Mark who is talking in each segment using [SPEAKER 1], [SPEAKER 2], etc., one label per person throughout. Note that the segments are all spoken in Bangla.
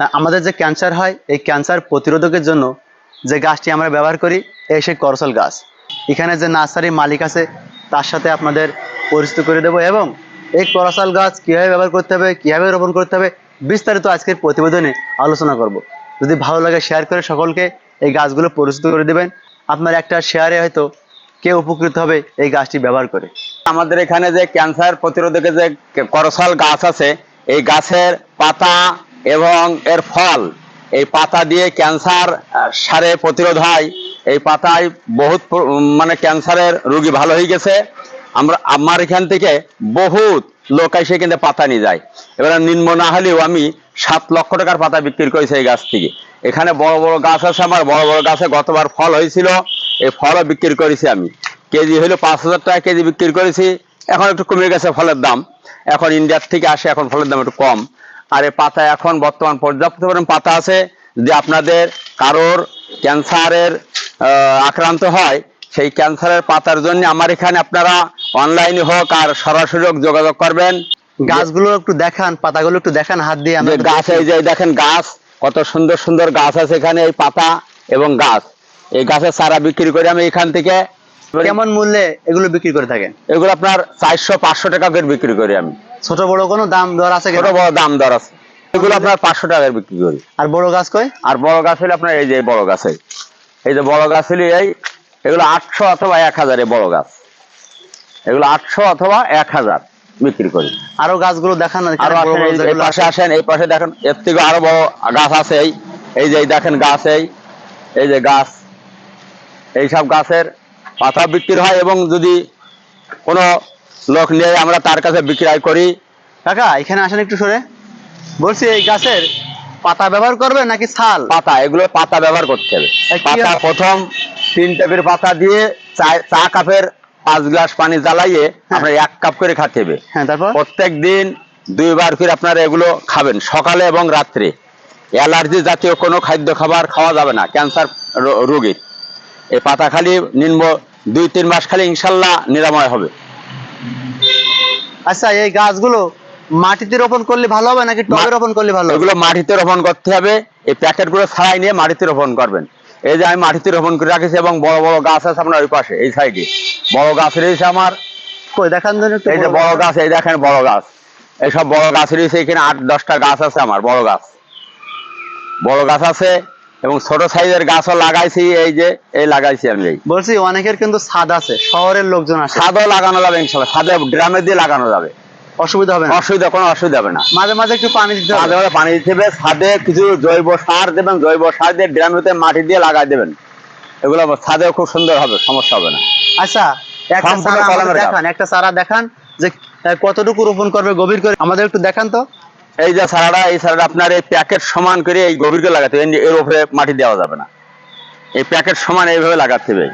[SPEAKER 1] আমাদের যে ক্যান্সার হয়, এই ক্যান্সার প্রতিরোধকের জন্য যে গাছটি আমরা ব্যবহার করি, এই সেই করসল গাছ। এখানে যে নার্সারি মালিক আছে, তার সাথে আপনাদের পরিচিত করে দেবো এবং এই করসল গাছ কীভাবে ব্যবহার করতে হবে, কীভাবে রোপণ করতে হবে, বিস্তারিত আজকের প্রতিবেদনে আলোচনা করব। যদি ভালো লাগে শেয়ার করে সকলকে এই গাছগুলো পরিচিত করে দেবেন। আপনার একটা শেয়ারে হয়তো কে উপকৃত হবে এই গাছটি ব্যবহার করে।
[SPEAKER 2] আমাদের এখানে যে ক্যান্সার প্রতিরোধকের যে করসল গাছ আছে, এই গাছের পাতা এবং এর ফল, এই পাতা দিয়ে ক্যান্সার সারে প্রতিরোধ হয়। এই পাতায় বহুত মানে ক্যান্সারের রোগী ভালো হয়ে গেছে। আমরা, আমার এখান থেকে বহুত লোক এসে কিন্তু পাতা নিয়ে যায়। এবার নিম্ন না হলেও আমি সাত লক্ষ টাকার পাতা বিক্রি করেছি এই গাছ থেকে। এখানে বড় বড় গাছ আছে আমার, বড় বড় গাছে গতবার ফল হয়েছিল। এই ফলও বিক্রি করেছি আমি। কেজি হলো পাঁচ হাজার টাকা কেজি বিক্রি করেছি। এখন একটু কমে গেছে ফলের দাম। এখন ইন্ডিয়ার থেকে আসে, এখন ফলের দাম একটু কম। আর এই পাতা এখন বর্তমান পর্যাপ্ত পরিমাণ পাতা আছে। যে আপনাদের কারোর ক্যান্সারের আক্রান্ত হয় সেই ক্যান্সারের পাতার জন্য আমার এখানে আপনারা অনলাইনে হোক আর সরাসরি যোগাযোগ করবেন।
[SPEAKER 1] গাছগুলো একটু দেখান পাতাগুলো একটু দেখান হাত দিয়ে একটু
[SPEAKER 2] গাছ এই যে দেখেন গাছ কত সুন্দর সুন্দর গাছ আছে এখানে এই পাতা এবং গাছ। এই গাছের চারা বিক্রি করে আমি এখান থেকে
[SPEAKER 1] কেমন মূল্যে এগুলো বিক্রি করে থাকেন?
[SPEAKER 2] এগুলো আপনার চারশো পাঁচশো টাকা করে বিক্রি করি আমি।
[SPEAKER 1] ছোট বড় কোনো দাম দর আছে
[SPEAKER 2] ছোট বড় দাম দর আছে। এগুলো আপনার পাঁচশো টাকায় বিক্রি করি।
[SPEAKER 1] আর বড় গাছ কই?
[SPEAKER 2] আর বড় গাছ হলে আপনার এই যে বড় গাছ এই। যে বড় গাছ হলে এই এগুলো আটশো অথবা এক হাজার বড় গাছ। এগুলো আটশো অথবা এক হাজার বিক্রি করি।
[SPEAKER 1] আরও গাছগুলো দেখান
[SPEAKER 2] এই- পাশে আসেন এই পাশে দেখেন এর থেকে আরও বড় গাছ আছে এই। এই যে দেখেন গাছ এই। এই যে গাছ। এই সব গাছের পাতা বিক্রি হয় এবং যদি কোনো লোক নিয়ে আমরা তার কাছে বিক্রয় করি।
[SPEAKER 1] কাকা এখানে আসেন একটু সরে। বলছি এই গাছের পাতা ব্যবহার করবে নাকি ছাল?
[SPEAKER 2] পাতা এগুলো পাতা ব্যবহার করতে হবে। পাতা প্রথম তিন টেপের পাতা দিয়ে চা- কাপের পাঁচ গ্লাস পানি জ্বালাইয়ে আপনার এক কাপ করে খেতে হবে।
[SPEAKER 1] হ্যাঁ তারপর?
[SPEAKER 2] প্রত্যেক দিন দুইবার করে আপনারা এগুলো খাবেন সকালে এবং রাত্রে। অ্যালার্জি জাতীয় কোনো খাদ্য খাবার খাওয়া যাবে না ক্যান্সার রোগীর। এই পাতা খালি নিম্ন দুই তিন মাস খালি ইনশাল্লাহ নিরাময় হবে।
[SPEAKER 1] আচ্ছা এই গাছগুলো মাটিতে রোপণ করলে ভালো হবে নাকি টবে রোপণ করলে ভালো
[SPEAKER 2] এগুলো মাটিতে রোপণ করতে হবে এই প্যাকেটগুলো ছাড়াই নিয়ে মাটিতে রোপণ করবেন। এই যে আমি মাটিতে রোপণ করে রাখেছি এবং বড় বড় গাছ আছে আপনার ওই পাশে এই সাইডে। বড় গাছ রয়েছে আমার।
[SPEAKER 1] কই দেখান
[SPEAKER 2] এই যে বড় গাছ এই দেখেন বড় গাছ। এইসব বড় গাছ রয়েছে এখানে আট দশটা গাছ আছে আমার বড় গাছ। বড় গাছ আছে এবং ছোট সাইজের গাছও লাগাইছি এই যে এই লাগাইছি আমি। এই
[SPEAKER 1] বলছি অনেকের কিন্তু ছাদ আছে শহরের লোকজন আছে
[SPEAKER 2] ছাদও লাগানো যাবে ইনশাল্লাহ। ছাদে ড্রামে দিয়ে লাগানো যাবে।
[SPEAKER 1] অসুবিধা হবে না?
[SPEAKER 2] অসুবিধা কোনো অসুবিধা হবে না।
[SPEAKER 1] মাঝে মাঝে একটু পানি দিতে
[SPEAKER 2] মাঝে
[SPEAKER 1] হবে।
[SPEAKER 2] মাঝে পানি দিতে হবে ছাদে কিছু জৈব সার দেবেন জৈব সার দিয়ে ড্রামেতে মাটি দিয়ে লাগাই দেবেন। এগুলো ছাদেও খুব সুন্দর হবে সমস্যা হবে না।
[SPEAKER 1] আচ্ছা একটা চারা। দেখান একটা চারা দেখান যে কতটুকু রোপণ করবে গভীর করে। আমাদের একটু দেখান তো।
[SPEAKER 2] এই যে সারাটা এই সারাটা আপনার এই প্যাকেট সমান করে এই গভীরকে লাগাতে হবে। এর উপরে মাটি দেওয়া যাবে না। এই প্যাকেট সমান এইভাবে লাগাতে হবে।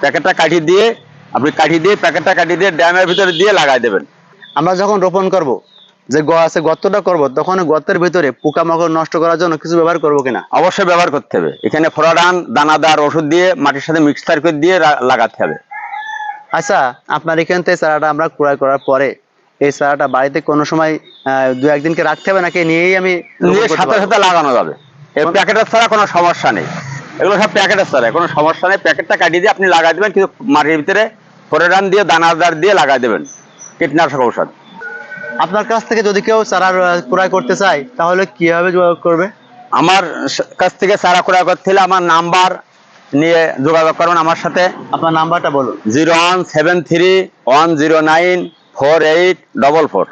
[SPEAKER 2] প্যাকেটটা কাটিয়ে দিয়ে আপনি কাটিয়ে দিয়ে প্যাকেটটা কাটিয়ে দিয়ে ড্যামের ভিতরে দিয়ে লাগাই দেবেন।
[SPEAKER 1] আমরা যখন রোপণ করব যে আছে গর্তটা করব তখন গর্তের ভিতরে পোকামাকড় নষ্ট করার জন্য কিছু ব্যবহার করব কিনা?
[SPEAKER 2] অবশ্যই ব্যবহার করতে হবে। এখানে ফোরাডান দানাদার ওষুধ দিয়ে মাটির সাথে মিক্সচার করে দিয়ে লাগাতে হবে।
[SPEAKER 1] আচ্ছা আপনার এখান থেকে চারাটা আমরা ক্রয় করার পরে এই চারাটা বাড়িতে কোনো সময় দু একদিনকে রাখতে হবে নাকি নিয়েই আমি
[SPEAKER 2] নিয়ে সাথে সাথে লাগানো যাবে। এই প্যাকেটের ছাড়া কোনো সমস্যা নেই। এগুলো সব প্যাকেটের ছাড়া কোনো সমস্যা নেই। প্যাকেটটা কাটিয়ে দিয়ে আপনি লাগাই দেবেন কিন্তু মাটির ভিতরে ফোরাডান দিয়ে দানাদার দিয়ে লাগাই দেবেন কীটনাশক ঔষধ।
[SPEAKER 1] আপনার কাছ থেকে যদি কেউ চারা ক্রয় করতে চায় তাহলে কীভাবে যোগাযোগ করবে?
[SPEAKER 2] আমার কাছ থেকে চারা ক্রয় করতে হলে আমার নাম্বার নিয়ে যোগাযোগ করুন আমার সাথে।
[SPEAKER 1] আপনার নাম্বারটা বলুন।
[SPEAKER 2] Zero one seven three one zero nine four eight double four